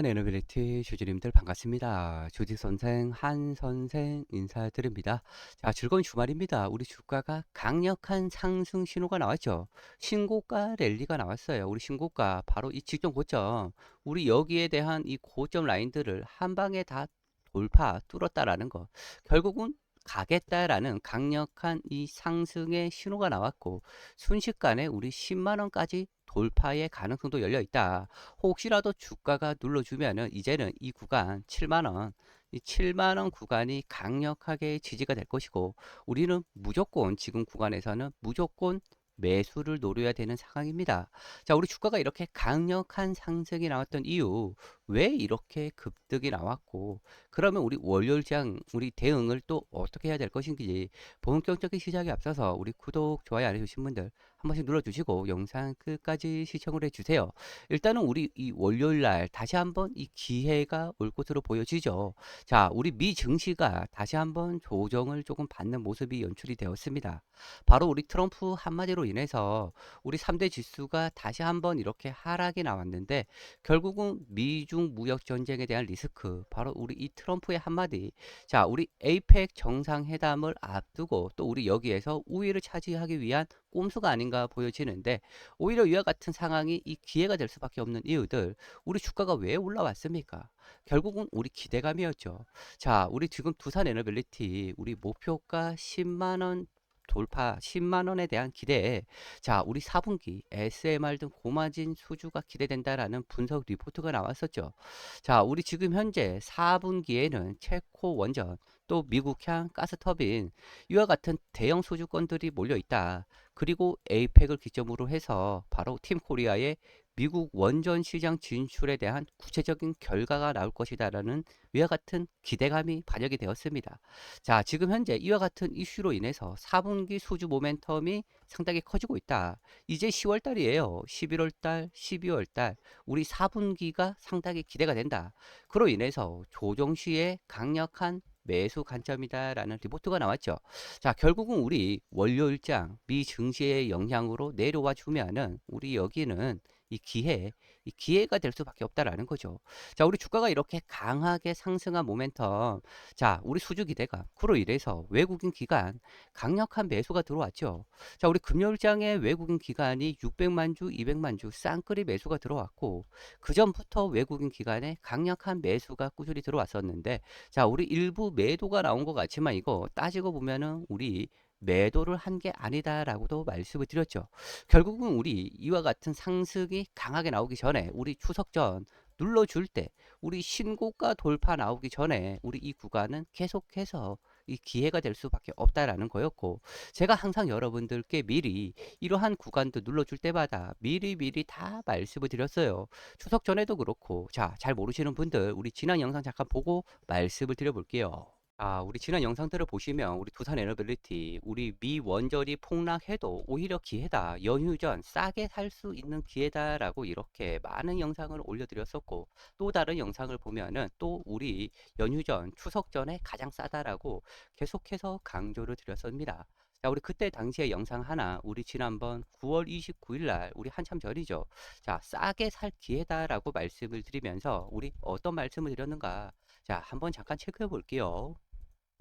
부산 에너빌리티 주주님들 반갑습니다. 조직 선생, 한 선생 인사드립니다. 자, 즐거운 주말입니다. 우리 주가가 강력한 상승 신호가 나왔죠. 신고가 랠리가 나왔어요. 우리 신고가 바로 이 직전 고점, 우리 여기에 대한 이 고점 라인들을 한 방에 다 돌파 뚫었다라는 거. 결국은 가겠다라는 강력한 이 상승의 신호가 나왔고 순식간에 우리 10만 원까지 돌파의 가능성도 열려 있다. 혹시라도 주가가 눌러주면은 이제는 이 구간 7만 원, 이 7만 원 구간이 강력하게 지지가 될 것이고 우리는 무조건 지금 구간에서는 무조건 매수를 노려야 되는 상황입니다. 자, 우리 주가가 이렇게 강력한 상승이 나왔던 이유, 왜 이렇게 급등이 나왔고, 그러면 우리 월요일장, 우리 대응을 또 어떻게 해야 될 것인지, 본격적인 시작에 앞서서 우리 구독, 좋아요 안 해주신 분들 한 번씩 눌러주시고, 영상 끝까지 시청을 해주세요. 일단은 우리 이 월요일 날 다시 한번 이 기회가 올 것으로 보여지죠. 자, 우리 미 증시가 다시 한번 조정을 조금 받는 모습이 연출이 되었습니다. 바로 우리 트럼프 한마디로 인해서 우리 3대 지수가 다시 한번 이렇게 하락이 나왔는데 결국은 미중 무역 전쟁에 대한 리스크 바로 우리 이 트럼프의 한마디 자 우리 에이펙 정상회담을 앞두고 또 우리 여기에서 우위를 차지하기 위한 꼼수가 아닌가 보여지는데 오히려 이와 같은 상황이 이 기회가 될 수밖에 없는 이유들 우리 주가가 왜 올라왔습니까? 결국은 우리 기대감이었죠. 자, 우리 지금 두산 에너빌리티 우리 목표가 10만 원 돌파 10만 원에 대한 기대에 자, 우리 4분기 SMR 등 고마진 수주가 기대된다라는 분석 리포트가 나왔었죠. 자, 우리 지금 현재 4분기에는 체코 원전 또 미국향 가스터빈 이와 같은 대형 수주권들이 몰려 있다. 그리고 에이펙을 기점으로 해서 바로 팀 코리아의 미국 원전 시장 진출에 대한 구체적인 결과가 나올 것이다라는 위와 같은 기대감이 반영이 되었습니다. 자, 지금 현재 이와 같은 이슈로 인해서 4분기 수주 모멘텀이 상당히 커지고 있다. 이제 10월 달이에요. 11월 달, 12월 달 우리 4분기가 상당히 기대가 된다. 그로 인해서 조정 시에 강력한 매수 관점이다라는 리포트가 나왔죠. 자, 결국은 우리 월요일장 미 증시의 영향으로 내려와 주면은 우리 여기는 이 기회, 이 기회가 될 수밖에 없다라는 거죠. 자, 우리 주가가 이렇게 강하게 상승한 모멘텀. 자, 우리 수주 기대가 그로 인해서 외국인 기관 강력한 매수가 들어왔죠. 자, 우리 금요일장에 외국인 기관이 600만 주, 200만 주 쌍끌이 매수가 들어왔고 그 전부터 외국인 기관에 강력한 매수가 꾸준히 들어왔었는데 자, 우리 일부 매도가 나온 것 같지만 이거 따지고 보면은 우리 매도를 한 게 아니다라고도 말씀을 드렸죠. 결국은 우리 이와 같은 상승이 강하게 나오기 전에 우리 추석 전 눌러줄 때 우리 신고가 돌파 나오기 전에 우리 이 구간은 계속해서 이 기회가 될 수밖에 없다라는 거였고 제가 항상 여러분들께 미리 이러한 구간도 눌러줄 때마다 미리 미리 다 말씀을 드렸어요. 추석 전에도 그렇고 자 잘 모르시는 분들 우리 지난 영상 잠깐 보고 말씀을 드려볼게요. 아, 우리 지난 영상들을 보시면 우리 두산 에너빌리티 우리 미 원전이 폭락해도 오히려 기회다. 연휴 전 싸게 살 수 있는 기회다라고 이렇게 많은 영상을 올려드렸었고 또 다른 영상을 보면은 또 우리 연휴 전 추석 전에 가장 싸다라고 계속해서 강조를 드렸습니다. 자, 우리 그때 당시에 영상 하나 우리 지난번 9월 29일 날 우리 한참 전이죠. 자, 싸게 살 기회다라고 말씀을 드리면서 우리 어떤 말씀을 드렸는가? 자, 한번 잠깐 체크해 볼게요.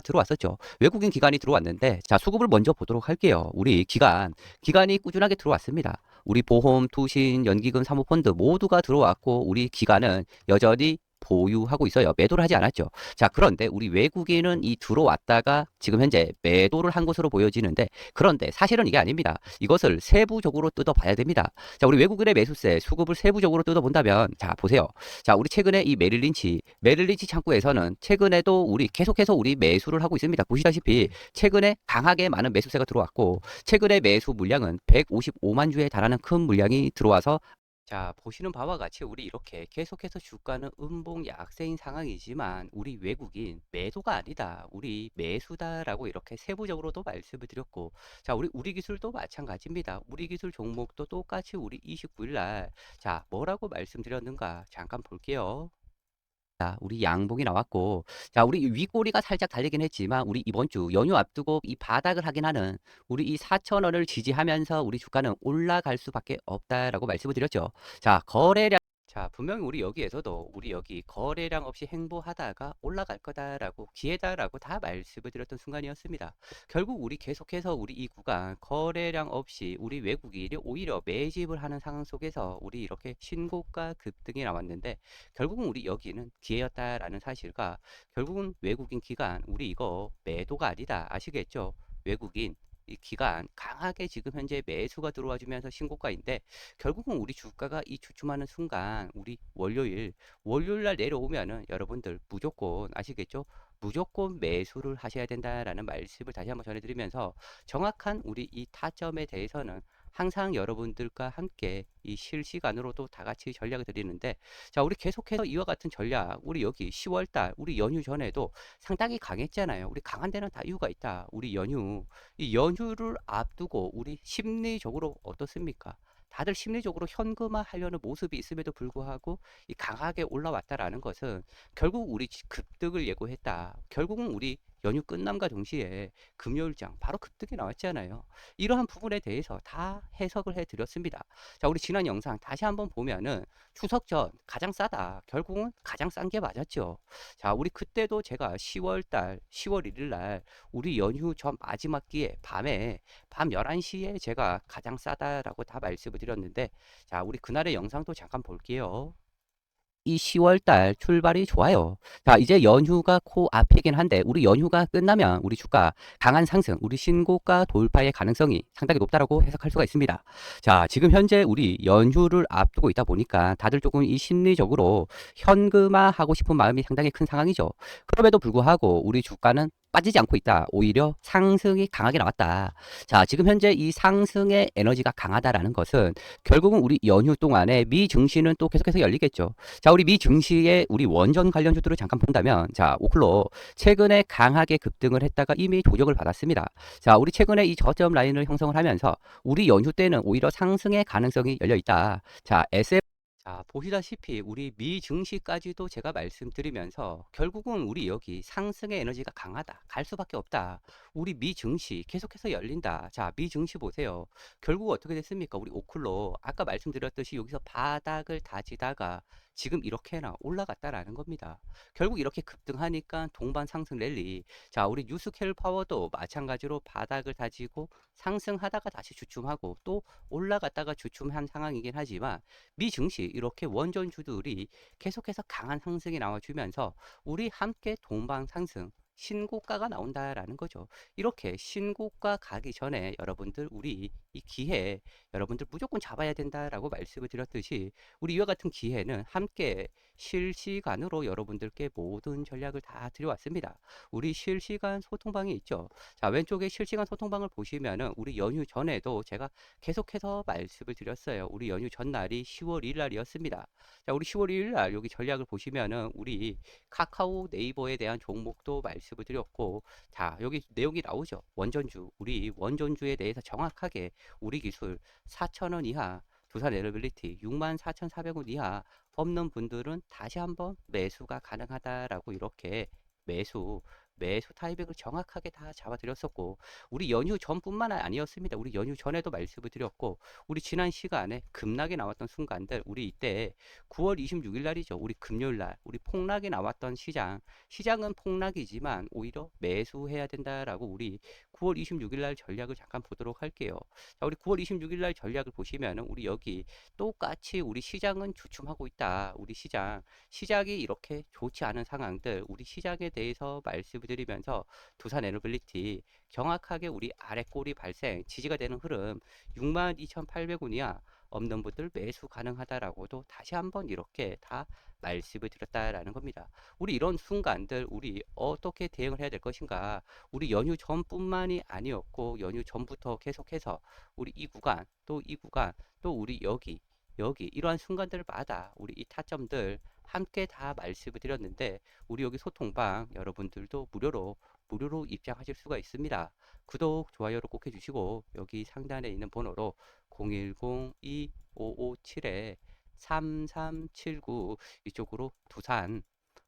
들어왔었죠. 외국인 기관이 들어왔는데 자 수급을 먼저 보도록 할게요. 우리 기관 기관이 꾸준하게 들어왔습니다. 우리 보험, 투신, 연기금, 사모펀드 모두가 들어왔고 우리 기관은 여전히 보유하고 있어요. 매도를 하지 않았죠. 자, 그런데 우리 외국인은 이 들어왔다가 지금 현재 매도를 한 것으로 보여지는데 그런데 사실은 이게 아닙니다. 이것을 세부적으로 뜯어봐야 됩니다. 자, 우리 외국인의 매수세 수급을 세부적으로 뜯어본다면 자, 보세요. 자, 우리 최근에 이 메릴린치 메릴린치 창구에서는 최근에도 우리 계속해서 우리 매수를 하고 있습니다. 보시다시피 최근에 강하게 많은 매수세가 들어왔고 최근에 매수 물량은 155만 주에 달하는 큰 물량이 들어와서 자, 보시는 바와 같이 우리 이렇게 계속해서 주가는 음봉 약세인 상황이지만 우리 외국인 매도가 아니다. 우리 매수다라고 이렇게 세부적으로도 말씀을 드렸고 자, 우리 우리 기술도 마찬가지입니다. 우리 기술 종목도 똑같이 우리 29일 날 자, 뭐라고 말씀드렸는가? 잠깐 볼게요. 자, 우리 양봉이 나왔고, 자, 우리 윗꼬리가 살짝 달리긴 했지만, 우리 이번 주 연휴 앞두고 이 바닥을 하긴 하는 우리 이 4,000원을 지지하면서 우리 주가는 올라갈 수밖에 없다라고 말씀을 드렸죠. 자, 거래량 자, 분명히 우리 여기에서도 우리 여기 거래량 없이 행보하다가 올라갈 거다라고 기회다라고 다 말씀을 드렸던 순간이었습니다. 결국 우리 계속해서 우리 이 구간 거래량 없이 우리 외국인이 오히려 매집을 하는 상황 속에서 우리 이렇게 신고가 급등이 나왔는데 결국은 우리 여기는 기회였다라는 사실과 결국은 외국인 기간 우리 이거 매도가 아니다 아시겠죠? 외국인 이 기간 강하게 지금 현재 매수가 들어와 주면서 신고가인데 결국은 우리 주가가 이 주춤하는 순간 우리 월요일 월요일 날 내려오면은 여러분들 무조건 아시겠죠? 무조건 매수를 하셔야 된다라는 말씀을 다시 한번 전해드리면서 정확한 우리 이 타점에 대해서는 항상 여러분들과 함께 이 실시간으로도 다 같이 전략을 드리는데 자 우리 계속해서 이와 같은 전략 우리 여기 10월달 우리 연휴 전에도 상당히 강했잖아요. 우리 강한 데는 다 이유가 있다. 우리 연휴 이 연휴를 앞두고 우리 심리적으로 어떻습니까? 다들 심리적으로 현금화 하려는 모습이 있음에도 불구하고 이 강하게 올라왔다라는 것은 결국 우리 지- 급등을 예고했다. 결국은 우리 연휴 끝남과 동시에 금요일장 바로 급등이 나왔잖아요. 이러한 부분에 대해서 다 해석을 해드렸습니다. 자, 우리 지난 영상 다시 한번 보면은 추석 전 가장 싸다. 결국은 가장 싼 게 맞았죠. 자, 우리 그때도 제가 10월 달, 10월 1일 날 우리 연휴 전 마지막 기회 밤에 밤 11시에 제가 가장 싸다라고 다 말씀을 드렸는데 자, 우리 그날의 영상도 잠깐 볼게요. 이 10월 달 출발이 좋아요. 자, 이제 연휴가 코앞이긴 한데 우리 연휴가 끝나면 우리 주가 강한 상승, 우리 신고가 돌파의 가능성이 상당히 높다라고 해석할 수가 있습니다. 자, 지금 현재 우리 연휴를 앞두고 있다 보니까 다들 조금 이 심리적으로 현금화하고 싶은 마음이 상당히 큰 상황이죠. 그럼에도 불구하고 우리 주가는 빠지지 않고 있다. 오히려 상승이 강하게 나왔다. 자, 지금 현재 이 상승의 에너지가 강하다라는 것은 결국은 우리 연휴 동안에 미 증시는 또 계속해서 열리겠죠. 자, 우리 미 증시의 우리 원전 관련 주들을 잠깐 본다면, 자, 오클로 최근에 강하게 급등을 했다가 이미 조정을 받았습니다. 자, 우리 최근에 이 저점 라인을 형성을 하면서 우리 연휴 때는 오히려 상승의 가능성이 열려 있다. 자, SF 자, 보시다시피 우리 미 증시까지도 제가 말씀드리면서 결국은 우리 여기 상승의 에너지가 강하다. 갈 수밖에 없다. 우리 미 증시 계속해서 열린다. 자, 미 증시 보세요. 결국 어떻게 됐습니까? 우리 오클로 아까 말씀드렸듯이 여기서 바닥을 다지다가 지금 이렇게나 올라갔다라는 겁니다. 결국 이렇게 급등하니까 동반 상승 랠리. 자, 우리 뉴스켈 파워도 마찬가지로 바닥을 다지고 상승하다가 다시 주춤하고 또 올라갔다가 주춤한 상황이긴 하지만 미 증시 이렇게 원전주들이 계속해서 강한 상승이 나와주면서 우리 함께 동방 상승 신고가가 나온다라는 거죠. 이렇게 신고가 가기 전에 여러분들 우리 이 기회 여러분들 무조건 잡아야 된다라고 말씀을 드렸듯이 우리 이와 같은 기회는 함께 실시간으로 여러분들께 모든 전략을 다 드려왔습니다. 우리 실시간 소통방이 있죠. 자, 왼쪽에 실시간 소통방을 보시면은 우리 연휴 전에도 제가 계속해서 말씀을 드렸어요. 우리 연휴 전날이 10월 1일 날이었습니다. 자, 우리 10월 1일 날 여기 전략을 보시면은 우리 카카오 네이버에 대한 종목도 말씀 을 드렸고, 자, 여기 내용이 나오죠. 원전주. 우리 원전주에 대해서 정확하게 우리 기술 4,000원 이하 두산 에너빌리티 64,400원 이하 없는 분들은 다시 한번 매수가 가능하다라고 이렇게 매수 매수 타이밍을 정확하게 다 잡아드렸었고 우리 연휴 전뿐만 아니었습니다. 우리 연휴 전에도 말씀을 드렸고 우리 지난 시간에 급락이 나왔던 순간들 우리 이때 9월 26일 날이죠. 우리 금요일 날 우리 폭락이 나왔던 시장 시장은 폭락이지만 오히려 매수해야 된다라고 우리 9월 26일 날 전략을 잠깐 보도록 할게요. 자, 우리 9월 26일 날 전략을 보시면은 우리 여기 똑같이 우리 시장은 주춤하고 있다. 우리 시장 시작이 이렇게 좋지 않은 상황들 우리 시장에 대해서 말씀을 드리면서 두산 에너빌리티 정확하게 우리 아래 꼬리 발생 지지가 되는 흐름 62,800원 이하 없는 분들 매수 가능하다라고도 다시 한번 이렇게 다 말씀을 드렸다라는 겁니다. 우리 이런 순간들 우리 어떻게 대응을 해야 될 것인가? 우리 연휴 전뿐만이 아니었고 연휴 전부터 계속해서 우리 이 구간 또 이 구간 또 우리 여기 여기 이러한 순간들마다 우리 이 타점들 함께 다 말씀을 드렸는데 우리 여기 소통방 여러분들도 무료로 무료로 입장하실 수가 있습니다. 구독, 좋아요를 꼭 해주시고 여기 상단에 있는 번호로 010-2557-3379 이쪽으로 두산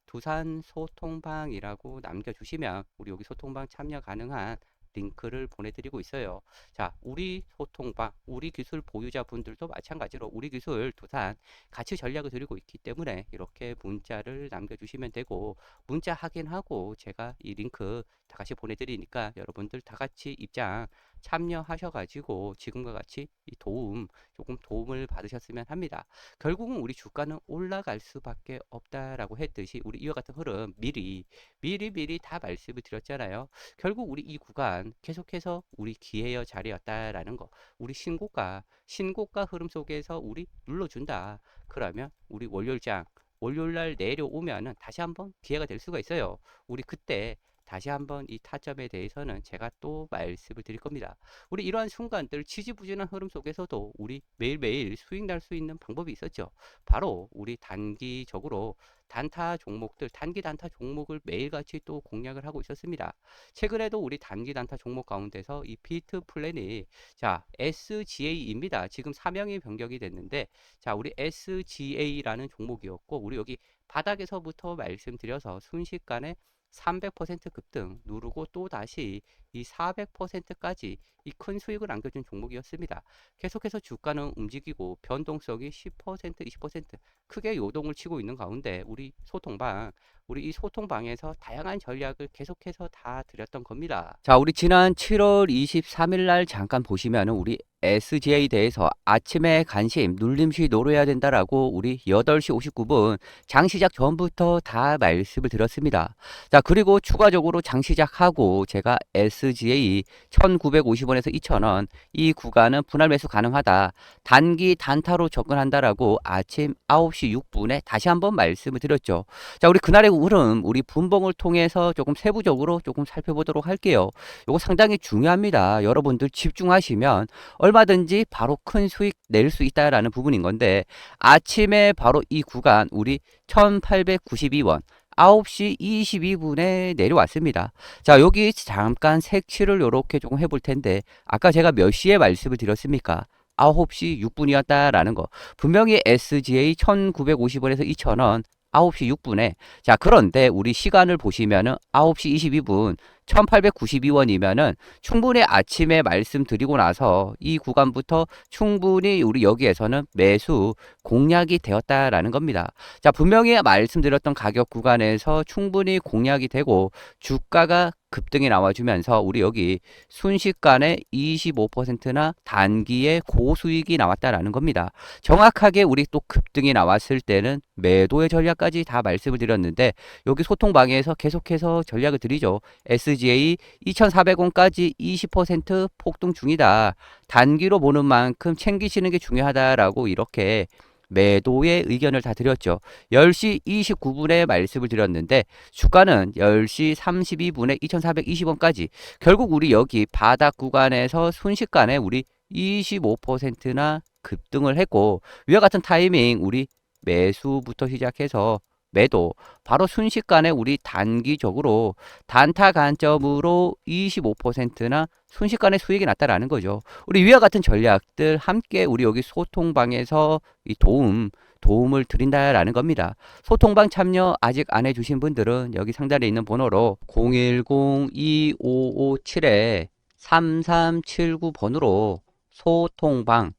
두산 소통방이라고 남겨주시면 우리 여기 소통방 참여 가능한 링크를 보내드리고 있어요. 자, 우리 소통방, 우리 기술 보유자분들도 마찬가지로 우리 기술 두산 같이 전략을 드리고 있기 때문에 이렇게 문자를 남겨주시면 되고 문자 확인하고 제가 이 링크 다 같이 보내드리니까 여러분들 다 같이 입장 참여하셔가지고 지금과 같이 이 도움 조금 도움을 받으셨으면 합니다. 결국은 우리 주가는 올라갈 수밖에 없다라고 했듯이 우리 이와 같은 흐름 미리 미리 미리 다 말씀을 드렸잖아요. 결국 우리 이 구간 계속해서 우리 기회의 자리였다라는 거. 우리 신고가 신고가 흐름 속에서 우리 눌러준다. 그러면 우리 월요일장 월요일날 내려오면은 다시 한번 기회가 될 수가 있어요. 우리 그때 다시 한번 이 타점에 대해서는 제가 또 말씀을 드릴 겁니다. 우리 이러한 순간들 지지부진한 흐름 속에서도 우리 매일매일 수익 날 수 있는 방법이 있었죠. 바로 우리 단기적으로 단타 종목들, 단기 단타 종목을 매일같이 또 공략을 하고 있었습니다. 최근에도 우리 단기 단타 종목 가운데서 이 비트 플랜이 자, SGA입니다. 지금 사명이 변경이 됐는데 자, 우리 SGA라는 종목이었고 우리 여기 바닥에서부터 말씀드려서 순식간에 300% 급등 누르고 또 다시 이 400%까지 이 큰 수익을 안겨준 종목이었습니다. 계속해서 주가는 움직이고 변동성이 10% 20% 크게 요동을 치고 있는 가운데 우리 소통방 우리 이 소통방에서 다양한 전략을 계속해서 다 드렸던 겁니다. 자, 우리 지난 7월 23일 날 잠깐 보시면은 우리 SGA에 대해서 아침에 관심 눌림시 노려야 된다라고 우리 8시 59분 장 시작 전부터 다 말씀을 드렸습니다. 자, 그리고 추가적으로 장 시작하고 제가 SGA 1950원에서 2000원 이 구간은 분할 매수 가능하다. 단기 단타로 접근한다라고 아침 9시 6분에 다시 한번 말씀을 드렸죠. 자, 우리 그날의 흐름 우리 분봉을 통해서 조금 세부적으로 조금 살펴보도록 할게요. 이거 상당히 중요합니다. 여러분들 집중하시면 얼 마든지 바로 큰 수익 낼 수 있다라는 부분인 건데 아침에 바로 이 구간 우리 1892원 9시 22분에 내려왔습니다. 자, 여기 잠깐 색칠을 이렇게 조금 해볼 텐데 아까 제가 몇 시에 말씀을 드렸습니까? 9시 6분이었다라는 거. 분명히 SGA 1950원에서 2000원 9시 6분에 자 그런데 우리 시간을 보시면은 9시 22분 1892원이면은 충분히 아침에 말씀드리고 나서 이 구간부터 충분히 우리 여기에서는 매수 공략이 되었다라는 겁니다. 자 분명히 말씀드렸던 가격 구간에서 충분히 공략이 되고 주가가 급등이 나와주면서 우리 여기 순식간에 25%나 단기에 고수익이 나왔다라는 겁니다. 정확하게 우리 또 급등이 나왔을 때는 매도의 전략까지 다 말씀을 드렸는데 여기 소통방에서 계속해서 전략을 드리죠. SGA 2,400원까지 20% 폭등 중이다. 단기로 보는 만큼 챙기시는 게 중요하다라고 이렇게 매도의 의견을 다 드렸죠. 10시 29분에 말씀을 드렸는데 주가는 10시 32분에 2,420원까지 결국 우리 여기 바닥 구간에서 순식간에 우리 25%나 급등을 했고 위와 같은 타이밍 우리 매수부터 시작해서 매도 바로 순식간에 우리 단기적으로 단타 관점으로 25%나 순식간에 수익이 났다라는 거죠. 우리 위와 같은 전략들 함께 우리 여기 소통방에서 이 도움 도움을 드린다라는 겁니다. 소통방 참여 아직 안 해주신 분들은 여기 상단에 있는 번호로 010-2557-3379번으로 소통방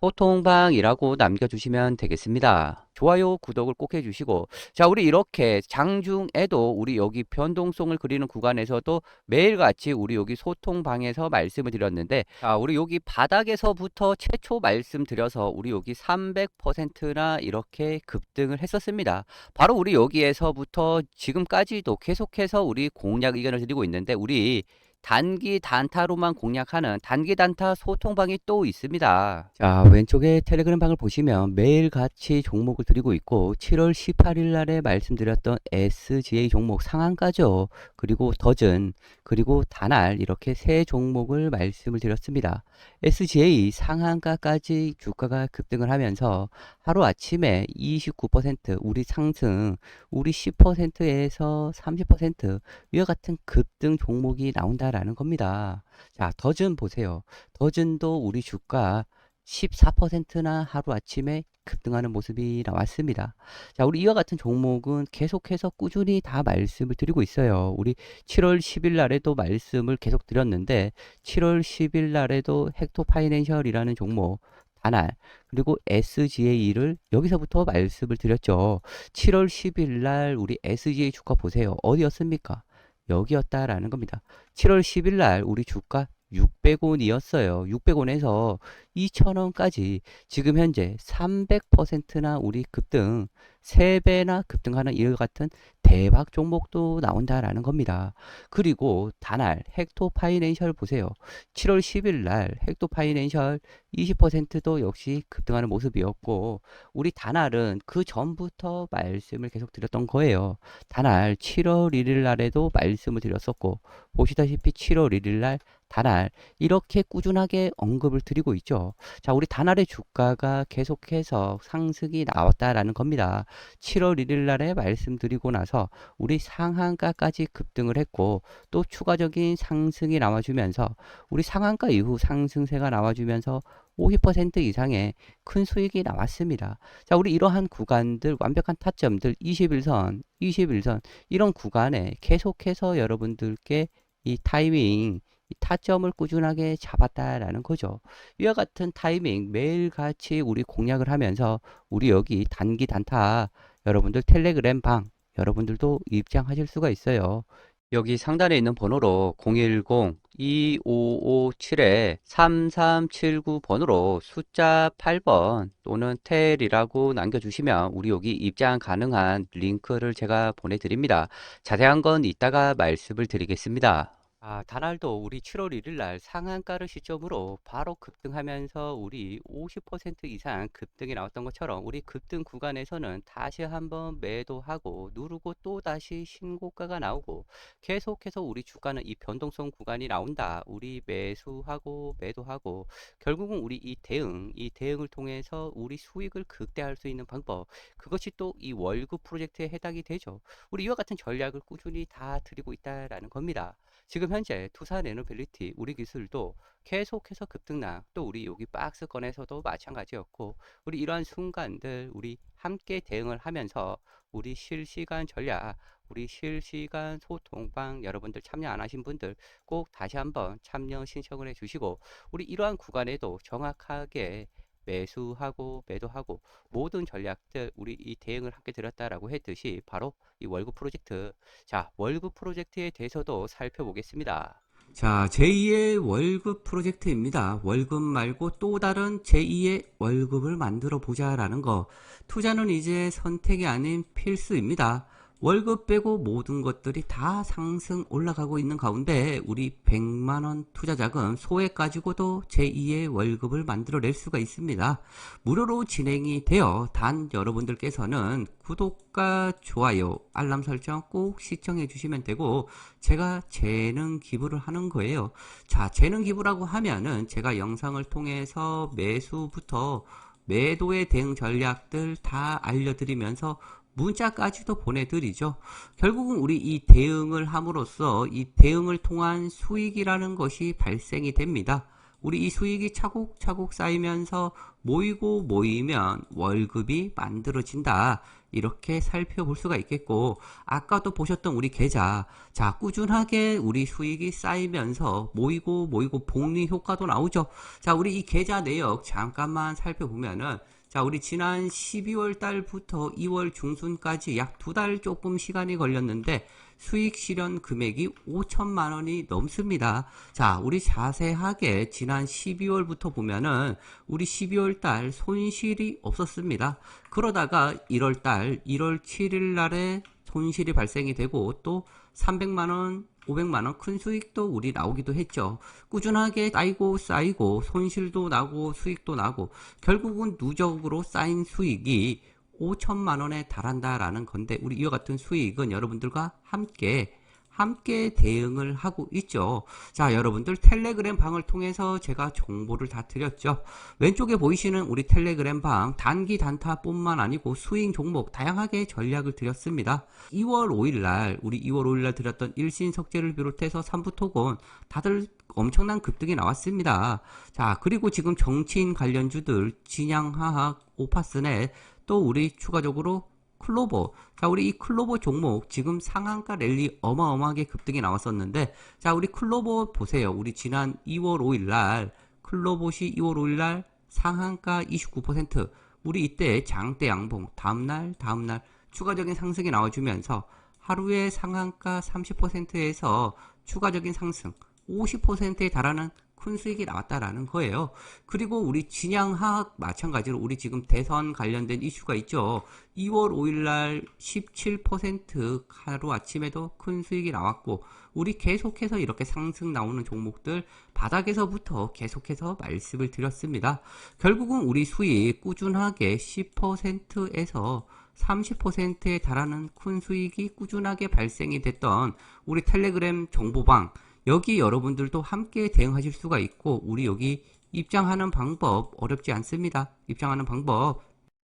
소통방이라고 남겨주시면 되겠습니다. 좋아요, 구독을 꼭 해주시고 자 우리 이렇게 장중에도 우리 여기 변동성을 그리는 구간에서도 매일같이 우리 여기 소통방에서 말씀을 드렸는데 자 우리 여기 바닥에서부터 최초 말씀드려서 우리 여기 300%나 이렇게 급등을 했었습니다. 바로 우리 여기에서부터 지금까지도 계속해서 우리 공략 의견을 드리고 있는데 우리 단기 단타로만 공략하는 단기 단타 소통방이 또 있습니다. 자, 왼쪽에 텔레그램 방을 보시면 매일 같이 종목을 드리고 있고 7월 18일 날에 말씀드렸던 SGA 종목 상한가죠. 그리고 더즌, 그리고 단알 이렇게 세 종목을 말씀을 드렸습니다. SGA 상한가까지 주가가 급등을 하면서 하루 아침에 29% 우리 상승, 우리 10%에서 30% 위와 같은 급등 종목이 나온다라는 겁니다. 자, 더즌 보세요. 더즌도 우리 주가 14%나 하루아침에 급등하는 모습이 나왔습니다. 자, 우리 이와 같은 종목은 계속해서 꾸준히 다 말씀을 드리고 있어요. 우리 7월 10일 날에도 말씀을 계속 드렸는데 7월 10일 날에도 헥토 파이낸셜이라는 종목 단알 그리고 SGA를 여기서부터 말씀을 드렸죠. 7월 10일 날 우리 SGA 주가 보세요. 어디였습니까? 여기였다라는 겁니다. 7월 10일 날 우리 주가 600원이었어요. 600원에서 2,000원까지 지금 현재 300%나 우리 급등 3배나 급등하는 이와 같은 대박 종목도 나온다라는 겁니다. 그리고 단알 헥토 파이낸셜 보세요. 7월 10일 날 헥토 파이낸셜 20%도 역시 급등하는 모습이었고 우리 단알은 그 전부터 말씀을 계속 드렸던 거예요. 단알 7월 1일 날에도 말씀을 드렸었고 보시다시피 7월 1일 날 단알 이렇게 꾸준하게 언급을 드리고 있죠. 자, 우리 단알의 주가가 계속해서 상승이 나왔다라는 겁니다. 7월 1일 날에 말씀드리고 나서 우리 상한가까지 급등을 했고 또 추가적인 상승이 나와주면서 우리 상한가 이후 상승세가 나와주면서 50% 이상의 큰 수익이 나왔습니다. 자, 우리 이러한 구간들 완벽한 타점들 21선, 21선 이런 구간에 계속해서 여러분들께 이 타이밍 이 타점을 꾸준하게 잡았다라는 거죠. 이와 같은 타이밍 매일같이 우리 공략을 하면서 우리 여기 단기 단타 여러분들 텔레그램 방 여러분들도 입장하실 수가 있어요. 여기 상단에 있는 번호로 010-2557-3379번으로 숫자 8번 또는 텔이라고 남겨주시면 우리 여기 입장 가능한 링크를 제가 보내드립니다. 자세한 건 이따가 말씀을 드리겠습니다. 아, 단알도 우리 7월 1일 날 상한가를 시점으로 바로 급등하면서 우리 50% 이상 급등이 나왔던 것처럼 우리 급등 구간에서는 다시 한번 매도하고 누르고 또 다시 신고가가 나오고 계속해서 우리 주가는 이 변동성 구간이 나온다. 우리 매수하고 매도하고 결국은 우리 이 대응, 이 대응을 통해서 우리 수익을 극대화할 수 있는 방법 그것이 또 이 월급 프로젝트에 해당이 되죠. 우리 이와 같은 전략을 꾸준히 다 드리고 있다라는 겁니다. 지금 현재 투산 에너빌리티 우리 기술도 계속해서 급등락 또 우리 여기 박스권에서도 마찬가지였고 우리 이러한 순간들 우리 함께 대응을 하면서 우리 실시간 전략 우리 실시간 소통방 여러분들 참여 안 하신 분들 꼭 다시 한번 참여 신청을 해 주시고 우리 이러한 구간에도 정확하게 매수하고 매도하고 모든 전략들 우리 이 대응을 함께 드렸다라고 했듯이 바로 이 월급 프로젝트 자 월급 프로젝트에 대해서도 살펴보겠습니다. 자, 제2의 월급 프로젝트입니다. 월급 말고 또 다른 제2의 월급을 만들어 보자라는 거. 투자는 이제 선택이 아닌 필수입니다. 월급 빼고 모든 것들이 다 상승 올라가고 있는 가운데 우리 100만원 투자 자금 소액 가지고도 제2의 월급을 만들어낼 수가 있습니다. 무료로 진행이 되어 단 여러분들께서는 구독과 좋아요, 알람 설정 꼭 시청해 주시면 되고 제가 재능 기부를 하는 거예요. 자, 재능 기부라고 하면은 제가 영상을 통해서 매수부터 매도의 대응 전략들 다 알려드리면서 문자까지도 보내드리죠. 결국은 우리 이 대응을 함으로써 이 대응을 통한 수익이라는 것이 발생이 됩니다. 우리 이 수익이 차곡차곡 쌓이면서 모이고 모이면 월급이 만들어진다. 이렇게 살펴볼 수가 있겠고 아까도 보셨던 우리 계좌 자 꾸준하게 우리 수익이 쌓이면서 모이고 모이고 복리 효과도 나오죠 자 우리 이 계좌 내역 잠깐만 살펴보면은 자, 우리 지난 12월 달부터 2월 중순까지 약 두 달 조금 시간이 걸렸는데 수익 실현 금액이 5천만 원이 넘습니다. 자, 우리 자세하게 지난 12월부터 보면은 우리 12월 달 손실이 없었습니다. 그러다가 1월 달 1월 7일 날에 손실이 발생이 되고 또 300만 원 500만원 큰 수익도 우리 나오기도 했죠. 꾸준하게 쌓이고 쌓이고 손실도 나고 수익도 나고 결국은 누적으로 쌓인 수익이 5천만원에 달한다라는 건데 우리 이와 같은 수익은 여러분들과 함께 함께 대응을 하고 있죠. 자, 여러분들 텔레그램 방을 통해서 제가 정보를 다 드렸죠. 왼쪽에 보이시는 우리 텔레그램 방 단기 단타뿐만 아니고 스윙 종목 다양하게 전략을 드렸습니다. 2월 5일 날 우리 2월 5일 날 드렸던 일신 석재를 비롯해서 삼부토건 다들 엄청난 급등이 나왔습니다. 자, 그리고 지금 정치인 관련주들 진양화학, 오파스넷 또 우리 추가적으로 클로버. 자, 우리 이 클로버 종목 지금 상한가 랠리 어마어마하게 급등이 나왔었는데 자, 우리 클로버 보세요. 우리 지난 2월 5일 날 클로버시 2월 5일 날 상한가 29% 우리 이때 장대 양봉 다음날 다음날 추가적인 상승이 나와주면서 하루에 상한가 30%에서 추가적인 상승 50%에 달하는 큰 수익이 나왔다라는 거예요. 그리고 우리 진양화학 마찬가지로 우리 지금 대선 관련된 이슈가 있죠. 2월 5일 날 17% 하루 아침에도 큰 수익이 나왔고 우리 계속해서 이렇게 상승 나오는 종목들 바닥에서부터 계속해서 말씀을 드렸습니다. 결국은 우리 수익 꾸준하게 10%에서 30%에 달하는 큰 수익이 꾸준하게 발생이 됐던 우리 텔레그램 정보방 여기 여러분들도 함께 대응하실 수가 있고 우리 여기 입장하는 방법 어렵지 않습니다. 입장하는 방법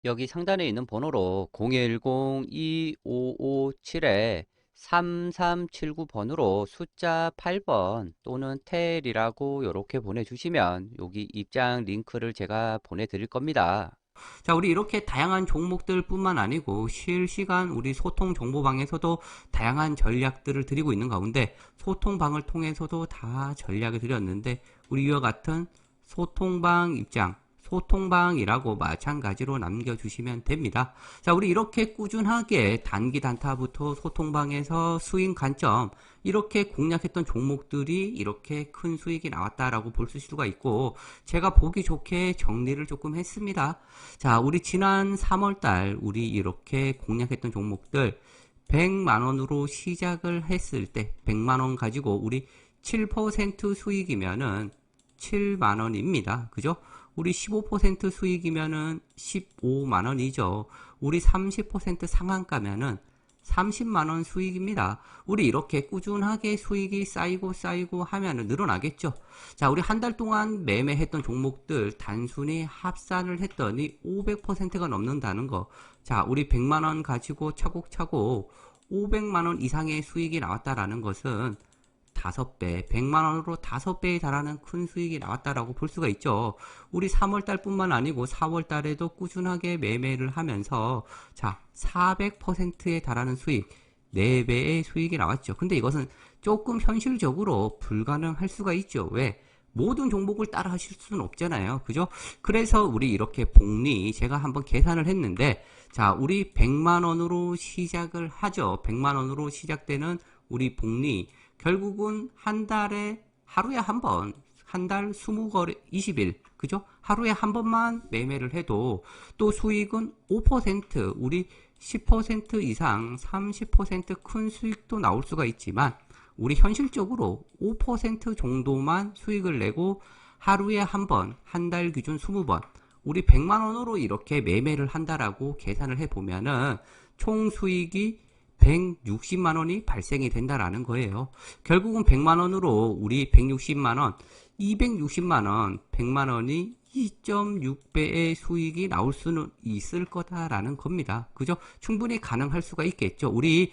여기 상단에 있는 번호로 010-2557에 3379번으로 숫자 8번 또는 텔이라고 이렇게 보내주시면 여기 입장 링크를 제가 보내드릴 겁니다. 자, 우리 이렇게 다양한 종목들 뿐만 아니고 실시간 우리 소통 정보방에서도 다양한 전략들을 드리고 있는 가운데 소통방을 통해서도 다 전략을 드렸는데 우리 이와 같은 소통방 입장 소통방이라고 마찬가지로 남겨주시면 됩니다. 자, 우리 이렇게 꾸준하게 단기 단타부터 소통방에서 수익 관점 이렇게 공략했던 종목들이 이렇게 큰 수익이 나왔다라고 볼 수가 있고 제가 보기 좋게 정리를 조금 했습니다. 자, 우리 지난 3월달 우리 이렇게 공략했던 종목들 100만 원으로 시작을 했을 때 100만 원 가지고 우리 7% 수익이면은 7만 원입니다. 그죠? 우리 15% 수익이면은 15만 원이죠. 우리 30% 상한가면은 30만 원 수익입니다. 우리 이렇게 꾸준하게 수익이 쌓이고 쌓이고 하면은 늘어나겠죠. 자, 우리 한 달 동안 매매했던 종목들 단순히 합산을 했더니 500%가 넘는다는 거. 자, 우리 100만 원 가지고 차곡차곡 500만 원 이상의 수익이 나왔다라는 것은 다섯 배, 100만 원으로 다섯 배에 달하는 큰 수익이 나왔다라고 볼 수가 있죠. 우리 3월 달뿐만 아니고 4월 달에도 꾸준하게 매매를 하면서 자, 400%에 달하는 수익, 4배의 수익이 나왔죠. 근데 이것은 조금 현실적으로 불가능할 수가 있죠. 왜? 모든 종목을 따라 하실 수는 없잖아요. 그죠? 그래서 우리 이렇게 복리 제가 한번 계산을 했는데 자, 우리 100만 원으로 시작을 하죠. 100만 원으로 시작되는 우리 복리 결국은 한 달에 하루에 한 번, 한 달 20거래, 20일, 그죠? 하루에 한 번만 매매를 해도 또 수익은 5%, 우리 10% 이상 30%큰 수익도 나올 수가 있지만 우리 현실적으로 5% 정도만 수익을 내고 하루에 한 번, 한 달 기준 20번, 우리 100만 원으로 이렇게 매매를 한다라고 계산을 해 보면은 총 수익이 160만 원이 발생이 된다라는 거예요. 결국은 100만 원으로 우리 160만 원, 260만 원, 100만 원이 2.6배의 수익이 나올 수는 있을 거다라는 겁니다. 그죠? 충분히 가능할 수가 있겠죠. 우리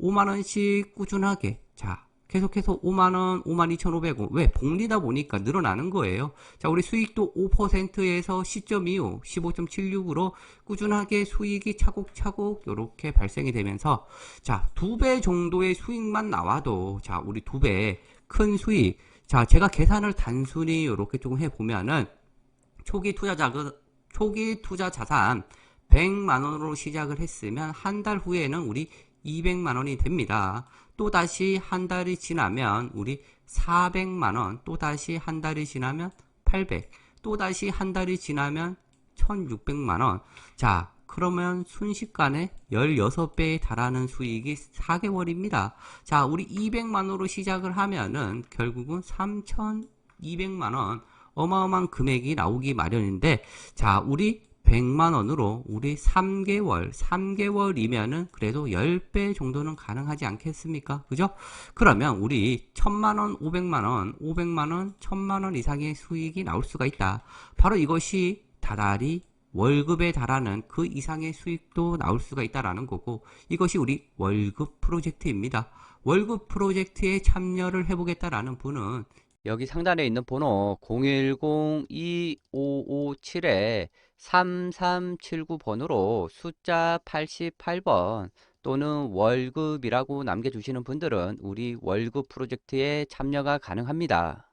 5만 원씩 꾸준하게 자 계속해서 5만원, 52,500원. 왜? 복리다 보니까 늘어나는 거예요. 자, 우리 수익도 5%에서 시점25 15.76으로 꾸준하게 수익이 차곡차곡 이렇게 발생이 되면서 자, 두 배 정도의 수익만 나와도 자, 우리 두 배 큰 수익. 자, 제가 계산을 단순히 이렇게 조금 해 보면은 초기 투자 자금, 초기 투자 자산 100만 원으로 시작을 했으면 한 달 후에는 우리 200만 원이 됩니다. 또 다시 한 달이 지나면 우리 400만 원, 또 다시 한 달이 지나면 800, 또 다시 한 달이 지나면 1600만 원. 자, 그러면 순식간에 16배에 달하는 수익이 4개월입니다. 자, 우리 200만원으로 시작을 하면은 결국은 3200만원 어마어마한 금액이 나오기 마련인데 자, 우리 100만 원으로 우리 3개월, 3개월이면은 그래도 10배 정도는 가능하지 않겠습니까? 그죠? 그러면 우리 1000만 원, 500만 원, 500만 원, 1000만 원 이상의 수익이 나올 수가 있다. 바로 이것이 다달이 월급에 달하는 그 이상의 수익도 나올 수가 있다라는 거고 이것이 우리 월급 프로젝트입니다. 월급 프로젝트에 참여를 해보겠다라는 분은 여기 상단에 있는 번호 010-2557-3379번으로 숫자 88번 또는 월급이라고 남겨주시는 분들은 우리 월급 프로젝트에 참여가 가능합니다.